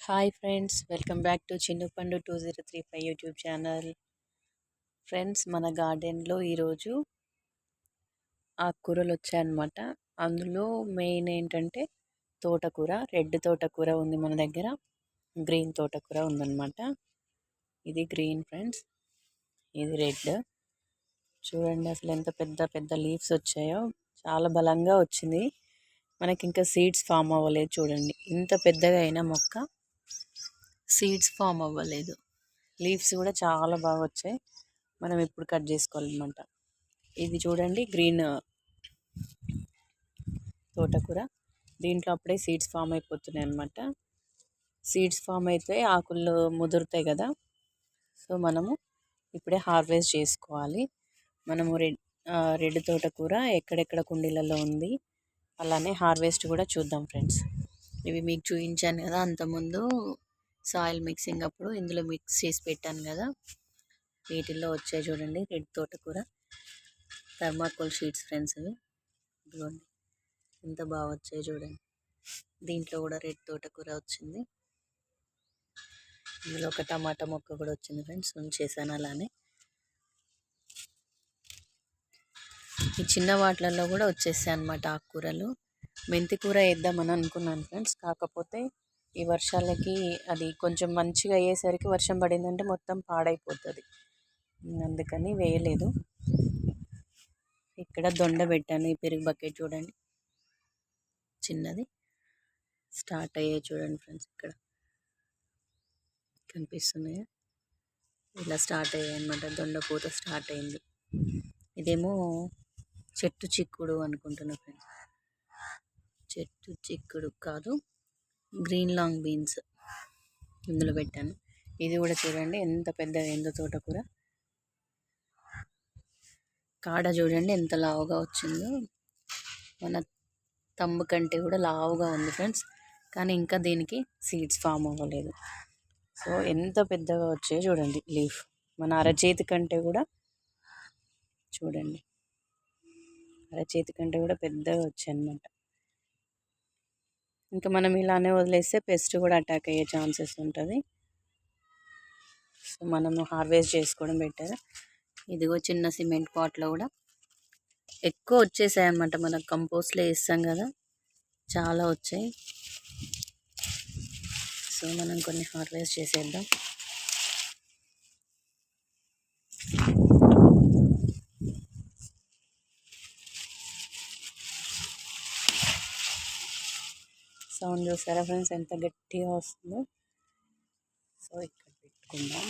Hi friends welcome back to Chinnupandu two zero three five YouTube channel friends మన గార్డెన్లో ఈరోజు ఆకుకూరలు వచ్చాయన్నమాట. అందులో మెయిన్ ఏంటంటే తోటకూర రెడ్ తోటకూర ఉంది మన దగ్గర. గ్రీన్ తోటకూర ఉందన్నమాట. ఇది గ్రీన్ ఫ్రెండ్స్ ఇది రెడ్ చూడండి అసలు ఎంత పెద్ద పెద్ద లీవ్స్ వచ్చాయో. చాలా బలంగా వచ్చింది. మనకి ఇంకా సీడ్స్ ఫామ్ అవ్వలేదు చూడండి. ఇంత పెద్దగా అయిన మొక్క సీడ్స్ ఫామ్ అవ్వలేదు. లీవ్స్ కూడా చాలా బాగా వచ్చాయి. మనం ఇప్పుడు కట్ చేసుకోవాలన్నమాట. ఇది చూడండి గ్రీన్ తోటకూర. దీంట్లో అప్పుడే సీడ్స్ ఫామ్ అయిపోతున్నాయి అనమాట సీడ్స్ ఫామ్ అయితే ఆకులు ముదురుతాయి కదా. సో మనము ఇప్పుడే హార్వెస్ట్ చేసుకోవాలి. మనము రెడ్ రెడ్ తోటకూర ఎక్కడెక్కడ కుండీలలో ఉంది అలానే హార్వెస్ట్ కూడా చూద్దాం ఫ్రెండ్స్. ఇవి మీకు చూపించాను కదా అంతకుముందు సాయిల్ మిక్సింగ్ అప్పుడు ఇందులో మిక్స్ చేసి పెట్టాను కదా. వీటిల్లో వచ్చాయి చూడండి రెడ్ తోటకూర థర్మాకోల్ షీట్స్ ఫ్రెండ్స్ అవి. ఇదిగోండి ఎంత బాగా వచ్చాయి చూడండి. దీంట్లో కూడా రెడ్ తోటకూర వచ్చింది. ఇందులో ఒక టమాటా మొక్క కూడా వచ్చింది ఫ్రెండ్స్ ఉంచేసాను అలానే. ఈ చిన్న వాటిలలో కూడా వచ్చేసాయి అనమాట ఆకుకూరలు. మెంతికూర వేద్దామని అనుకున్నాను ఫ్రెండ్స్ కాకపోతే ఈ వర్షాలకి అది కొంచెం మంచిగా అయ్యేసరికి వర్షం పడిందంటే మొత్తం పాడైపోతుంది. అందుకని వేయలేదు. ఇక్కడ దొండ పెట్టాను ఈ పెరుగు బకెట్ చూడండి. చిన్నది. స్టార్ట్ అయ్యాయి చూడండి ఫ్రెండ్స్ ఇక్కడ కనిపిస్తున్నాయా? ఇలా స్టార్ట్ అయ్యాయి అనమాట దొండ పూత స్టార్ట్ అయింది. ఇదేమో చెట్టు చిక్కుడు అనుకుంటున్నా ఫ్రెండ్స్. చెట్టు చిక్కుడు కాదు గ్రీన్ లాంగ్ బీన్స్ ఇందులో పెట్టాను. ఇది కూడా చూడండి ఎంత పెద్ద ఎంత తోటకూర. కాడ చూడండి ఎంత లావుగా వచ్చిందో. మన తమ్ము కంటే కూడా లావుగా ఉంది ఫ్రెండ్స్. కానీ ఇంకా దీనికి సీడ్స్ ఫామ్ అవ్వలేదు. సో ఎంత పెద్దగా వచ్చాయో చూడండి లీఫ్. మన అరచేతి కంటే కూడా చూడండి. అరచేతి కంటే కూడా పెద్దగా వచ్చాయి అన్నమాట ఇంకా మనం ఇలానే వదిలేస్తే పెస్ట్ కూడా అటాక్ అయ్యే ఛాన్సెస్ ఉంటుంది. సో మనము హార్వెస్ట్ చేసుకోవడం బెటర్. ఇదిగో చిన్న సిమెంట్ పాట్లో కూడా ఎక్కువ వచ్చేసాయి అన్నమాట మనం కంపోస్ట్లో వేస్తాం కదా చాలా వచ్చాయి. సో మనం కొన్ని హార్వెస్ట్ చేసేద్దాం. సౌండ్ చూసారా ఫ్రెండ్స్? ఎంత గట్టిగా వస్తుందో. సో ఇక్కడ పెట్టుకుందాం.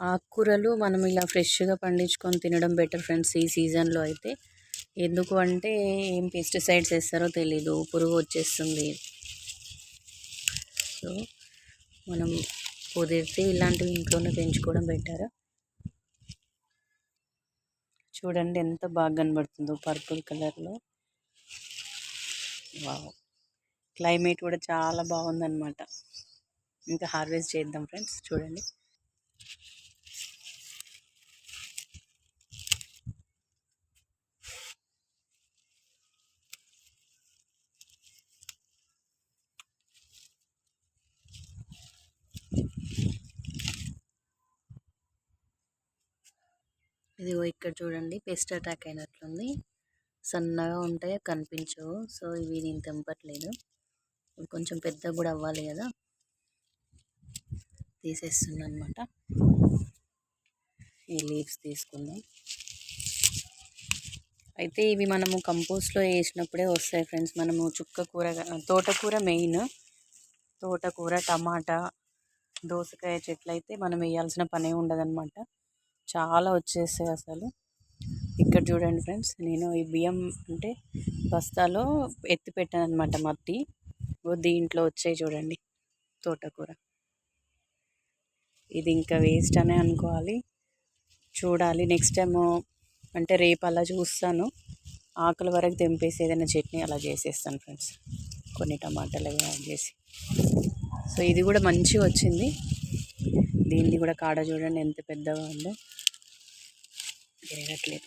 ఆకుకూరలు మనం ఇలా ఫ్రెష్గా పండించుకొని తినడం బెటర్ ఫ్రెండ్స్ ఈ సీజన్లో అయితే. ఎందుకు అంటే ఏం పెస్టిసైడ్స్ వేస్తారో తెలీదు. పురుగు వచ్చేస్తుంది. సో మనం కుదిరితే ఇలాంటివి ఇంట్లోనే పెంచుకోవడం బెటర్? చూడండి ఎంత బాగా కనబడుతుందో పర్పుల్ కలర్లో. వావ్. క్లైమేట్ కూడా చాలా బాగుందన్నమాట. ఇంకా హార్వెస్ట్ చేద్దాం ఫ్రెండ్స్ చూడండి. ఇదిగో ఇక్కడ చూడండి పెస్ట్ అటాక్ అయినట్లుంది. సన్నగా ఉంటాయి కనిపించవు. సో ఇవి నేను తెంపట్లేదు. కొంచెం పెద్దగా కూడా అవ్వాలి కదా. తీసేస్తుందనమాట ఈ లీవ్స్ తీసుకుందాం. అయితే ఇవి మనము కంపోస్ట్లో వేసినప్పుడే వస్తాయి ఫ్రెండ్స్. మనము చుక్క కూర తోటకూర మెయిన్. తోటకూర టమాటా దోసకాయ చెట్లు అయితే మనం వేయాల్సిన పనే ఉండదన్నమాట. చాలా వచ్చేసాయి అసలు. ఇక్కడ చూడండి ఫ్రెండ్స్ నేను ఈ బియ్యం అంటే బస్తాలో ఎత్తి పెట్టాను అనమాట మట్టి దీంట్లో వచ్చాయి చూడండి తోటకూర. ఇది ఇంకా వేస్ట్ అనే అనుకోవాలి. చూడాలి నెక్స్ట్ టైం అంటే రేపు అలా చూస్తాను. ఆకుల వరకు తెంపేసి ఏదైనా చట్నీ అలా చేసేస్తాను ఫ్రెండ్స్. కొన్ని టమాటాలు యాడ్ చేసి. సో ఇది కూడా మంచిగా వచ్చింది. దీన్ని కూడా కాడ చూడండి ఎంత పెద్దగా ఉందో. తిరగట్లేదు.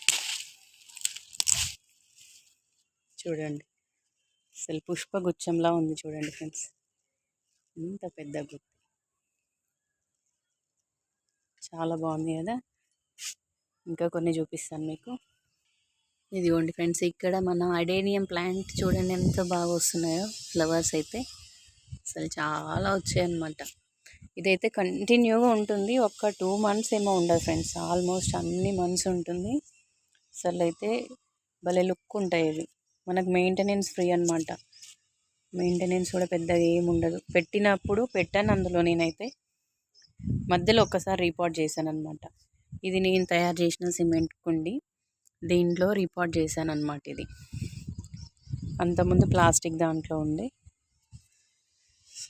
చూడండి. అసలు పుష్పగుచ్చంలా ఉంది చూడండి ఫ్రెండ్స్. ఇంత పెద్ద గుత్తి. చాలా బాగుంది కదా. ఇంకా కొన్ని చూపిస్తాను మీకు. ఇదిగోండి ఫ్రెండ్స్ ఇక్కడ మన అడేనియం ప్లాంట్ చూడండి ఎంత బాగా వస్తున్నాయో ఫ్లవర్స్ అయితే. అసలు చాలా వచ్చాయన్నమాట. ఇదైతే కంటిన్యూగా ఉంటుంది. ఒక్క టూ మంత్స్ ఏమో ఉండదు ఫ్రెండ్స్. ఆల్మోస్ట్ అన్ని మంత్స్ ఉంటుంది. అసలు అయితే భలే లుక్ ఉంటాయి ఇవి. మనకు మెయింటెనెన్స్ ఫ్రీ అనమాట మెయింటెనెన్స్ కూడా పెద్దగా ఏమి ఉండదు. పెట్టినప్పుడు పెట్టాను అందులో నేనైతే. మధ్యలో ఒక్కసారి రిపోర్ట్ చేశాను అనమాట ఇది నేను తయారు చేసిన సిమెంట్ కుండి. దీంట్లో రిపోర్ట్ చేశాను అనమాట ఇది. అంతకుముందు ప్లాస్టిక్ దాంట్లో ఉండే.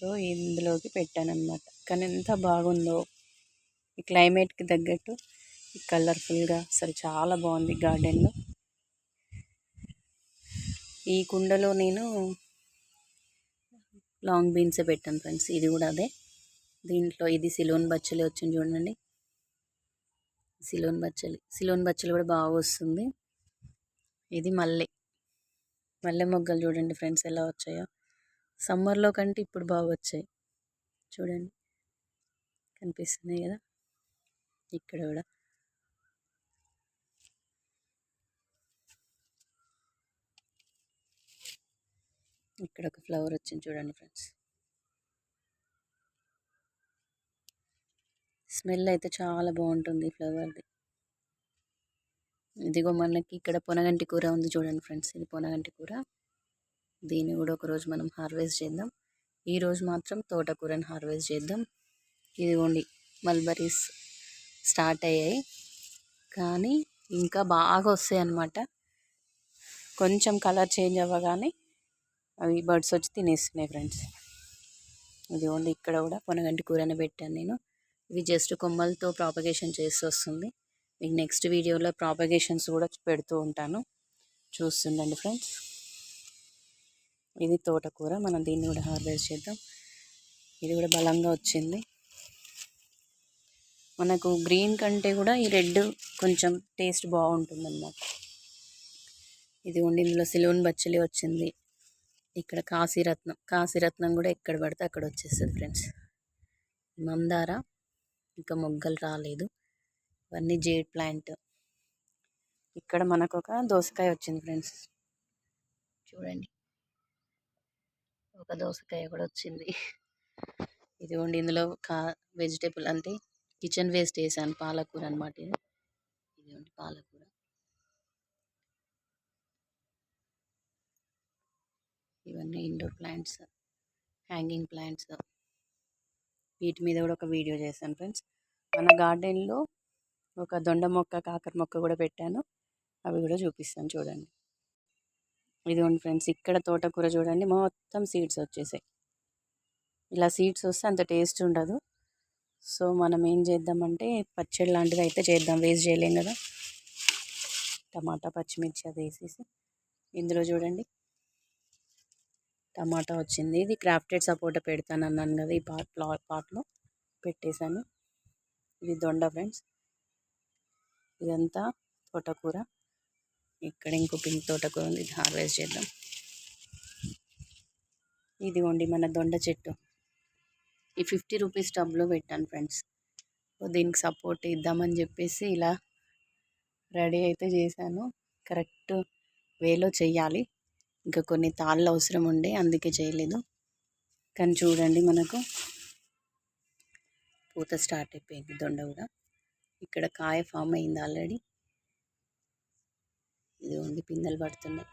సో ఇందులోకి పెట్టాను అనమాట కానీ ఎంత బాగుందో ఈ క్లైమేట్కి తగ్గట్టు కలర్ఫుల్గా అసలు చాలా బాగుంది గార్డెన్లో. ఈ కుండలో నేను లాంగ్ బీన్సే పెట్టాను ఫ్రెండ్స్. ఇది కూడా అదే. దీంట్లో ఇది సిలోన్ బచ్చలి వచ్చింది చూడండి. సిలోన్ బచ్చలి. సిలోన్ బచ్చలి కూడా బాగా వస్తుంది. ఇది మల్లె. మల్లె మొగ్గలు చూడండి ఫ్రెండ్స్ ఎలా వచ్చాయో. సమ్మర్లో కంటే ఇప్పుడు బాగా వచ్చాయి. చూడండి. కనిపిస్తున్నాయి కదా. ఇక్కడ కూడా. ఇక్కడ ఒక ఫ్లవర్ వచ్చింది చూడండి ఫ్రెండ్స్. స్మెల్ అయితే చాలా బాగుంటుంది ఫ్లవర్ది. ఇదిగో మనకి ఇక్కడ పొనగంటి కూర ఉంది చూడండి ఫ్రెండ్స్. ఇది పొనగంటి కూర. దీన్ని కూడా ఒకరోజు మనం హార్వెస్ట్ చేద్దాం. ఈరోజు మాత్రం తోటకూరని హార్వెస్ట్ చేద్దాం. ఇదిగోండి మల్బరీస్ స్టార్ట్ అయ్యాయి. కానీ ఇంకా బాగా వస్తాయి అన్నమాట. కొంచెం కలర్ చేంజ్ అవ్వగానే అవి బర్డ్స్ వచ్చి తినేస్తున్నాయి ఫ్రెండ్స్. ఇదిగోండి ఇక్కడ కూడా పొనగంటి కూరని పెట్టాను నేను. ఇవి జస్ట్ కొమ్మలతో ప్రాపగేషన్ చేసి వస్తుంది. మీకు నెక్స్ట్ వీడియోలో ప్రాపగేషన్స్ కూడా పెడుతూ ఉంటాను. చూస్తుండండి ఫ్రెండ్స్. ఇది తోటకూర. మనం దీన్ని కూడా హార్వెస్ట్ చేద్దాం. ఇది కూడా బలంగా వచ్చింది. మనకు గ్రీన్ కంటే కూడా ఈ రెడ్ కొంచెం టేస్ట్ బాగుంటుంది అన్నమాట ఇది ఉండి ఇందులో సిలోన్ బచ్చలి వచ్చింది. ఇక్కడ కాశీరత్నం కాశీరత్నం కూడా ఎక్కడ పడితే అక్కడ వచ్చేస్తుంది ఫ్రెండ్స్. మందార ఇంకా మొగ్గలు రాలేదు. ఇవన్నీ జేడ్ ప్లాంట్. ఇక్కడ మనకు ఒక దోసకాయ వచ్చింది ఫ్రెండ్స్. చూడండి. ఒక దోసకాయ కూడా వచ్చింది. ఇదిగోండి ఇందులో కా వెజిటేబుల్ అంటే కిచెన్ వేస్ట్ వేసాను పాలకూర అనమాట ఇది. ఇదిగోండి పాలకూర. ఇవన్నీ ఇండోర్ ప్లాంట్స్ హ్యాంగింగ్ ప్లాంట్స్ వీటి మీద కూడా ఒక వీడియో చేశాను ఫ్రెండ్స్. మన గార్డెన్లో ఒక దొండ మొక్క కాకర మొక్క కూడా పెట్టాను. అవి కూడా చూపిస్తాను చూడండి. ఇదిగోండి ఫ్రెండ్స్ ఇక్కడ తోటకూర చూడండి మొత్తం సీడ్స్ వచ్చేసాయి. ఇలా సీడ్స్ వస్తే అంత టేస్ట్ ఉండదు. సో మనం ఏం చేద్దామంటే పచ్చడి లాంటిది అయితే చేద్దాం వేస్ట్ చేయలేం కదా. టమాటా పచ్చిమిర్చి అది వేసేసి ఇందులో చూడండి. టమాటా వచ్చింది. ఇది క్రాఫ్టెడ్ సపోటా పెడతాను అన్నాను కదా ఈ పాట్ పాట్లో పెట్టేశాను. ఇది దొండ ఫ్రెండ్స్. ఇదంతా తోటకూర. ఇక్కడ ఇంకో పింక్ తోటకూర ఉంది. ఇది హార్వెస్ట్ చేద్దాం. ఇదిగోండి మన దొండ చెట్టు. ఈ ఫిఫ్టీ రూపీస్ టబ్లో పెట్టాను ఫ్రెండ్స్. దీనికి సపోర్ట్ ఇద్దామని చెప్పేసి ఇలా రెడీ అయితే చేశాను. కరెక్ట్ వేలో చేయాలి. ఇంకా కొన్ని తాళ్ళు అవసరం ఉండే అందుకే చేయలేదు. కానీ చూడండి మనకు పూత స్టార్ట్ అయిపోయింది దొండ కూడా. ఇక్కడ కాయ ఫామ్ అయింది ఆల్రెడీ. ఇది ఉంది పిందెలు పడుతున్నాయి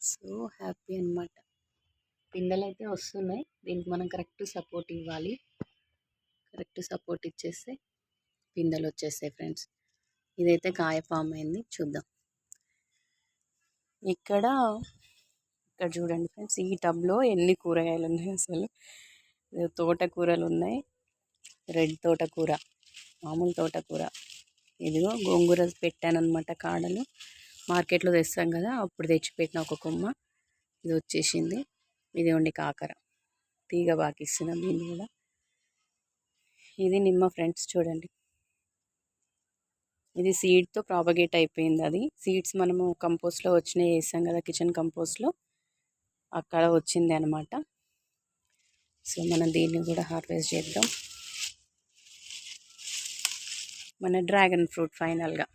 సో హ్యాపీ అనమాట పిందెలు అయితే వస్తున్నాయి దీనికి మనం కరెక్ట్ సపోర్ట్ ఇవ్వాలి. కరెక్ట్ సపోర్ట్ ఇచ్చేస్తే పిందెలు వచ్చేస్తాయి ఫ్రెండ్స్. ఇదైతే కాయ ఫామ్ అయింది చూద్దాం. ఇక్కడ ఇక్కడ చూడండి ఫ్రెండ్స్ ఈ టబ్లో ఎన్ని కూరగాయలు ఉన్నాయి అసలు. తోటకూరలు ఉన్నాయి రెడ్ తోటకూర మామూలు తోటకూర. ఇదిగో గోంగూర పెట్టాను అనమాట కాడలు. మార్కెట్లో తెస్తాం కదా అప్పుడు తెచ్చిపెట్టిన ఒక కొమ్మ. ఇది వచ్చేసింది. ఇది ఉండి కాకర. తీగ బాకిస్తున్నాం దీన్ని కూడా. ఇది నిమ్మ ఫ్రెండ్స్ చూడండి. ఇది సీడ్తో ప్రాపగేట్ అయిపోయింది అది. సీడ్స్ మనము కంపోస్ట్లో వచ్చినాయి వేసాం కదా కిచెన్ కంపోస్ట్లో. అక్కడ వచ్చింది అనమాట సో మనం దీన్ని కూడా హార్వెస్ట్ చేద్దాం. మన డ్రాగన్ ఫ్రూట్ ఫైనల్గా.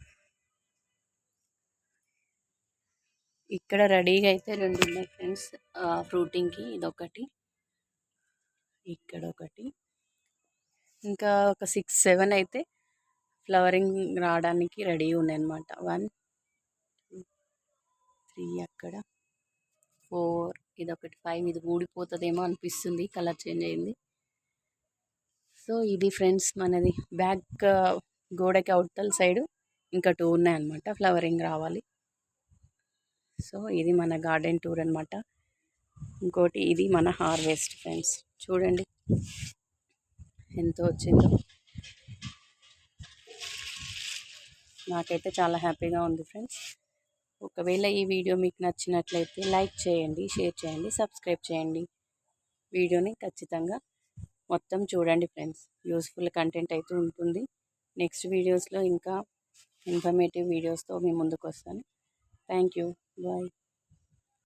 ఇక్కడ రెడీగా అయితే రెండు ఉన్నాయి ఫ్రెండ్స్. ఫ్రూటింగ్కి ఇదొకటి. ఇక్కడ ఒకటి ఇంకా ఒక సిక్స్ సెవెన్ అయితే ఫ్లవరింగ్ రావడానికి రెడీ ఉన్నాయి అనమాట వన్ త్రీ అక్కడ. ఫోర్ ఇది ఒకటి ఫైవ్ ఇది ఊడిపోతుందేమో అనిపిస్తుంది కలర్ చేంజ్ అయింది. సో ఇది ఫ్రెండ్స్ మనది బ్యాక్ గోడకి అవుతల సైడు ఇంకా టూ ఉన్నాయన్నమాట. ఫ్లవరింగ్ రావాలి. సో ఇది మన గార్డెన్ టూర్ అనమాట ఇంకోటి ఇది మన హార్వెస్ట్ ఫ్రెండ్స్. చూడండి. ఎంత వచ్చిందో. నాకైతే చాలా హ్యాపీగా ఉంది ఫ్రెండ్స్. ఒకవేళ ఈ వీడియో మీకు నచ్చినట్లయితే లైక్ చేయండి షేర్ చేయండి సబ్స్క్రైబ్ చేయండి. వీడియోని ఖచ్చితంగా మొత్తం చూడండి ఫ్రెండ్స్. యూస్ఫుల్ కంటెంట్ అయితే ఉంటుంది. నెక్స్ట్ వీడియోస్లో ఇంకా ఇన్ఫర్మేటివ్ వీడియోస్తో మీ ముందుకు వస్తాను థ్యాంక్ యూ బాయ్.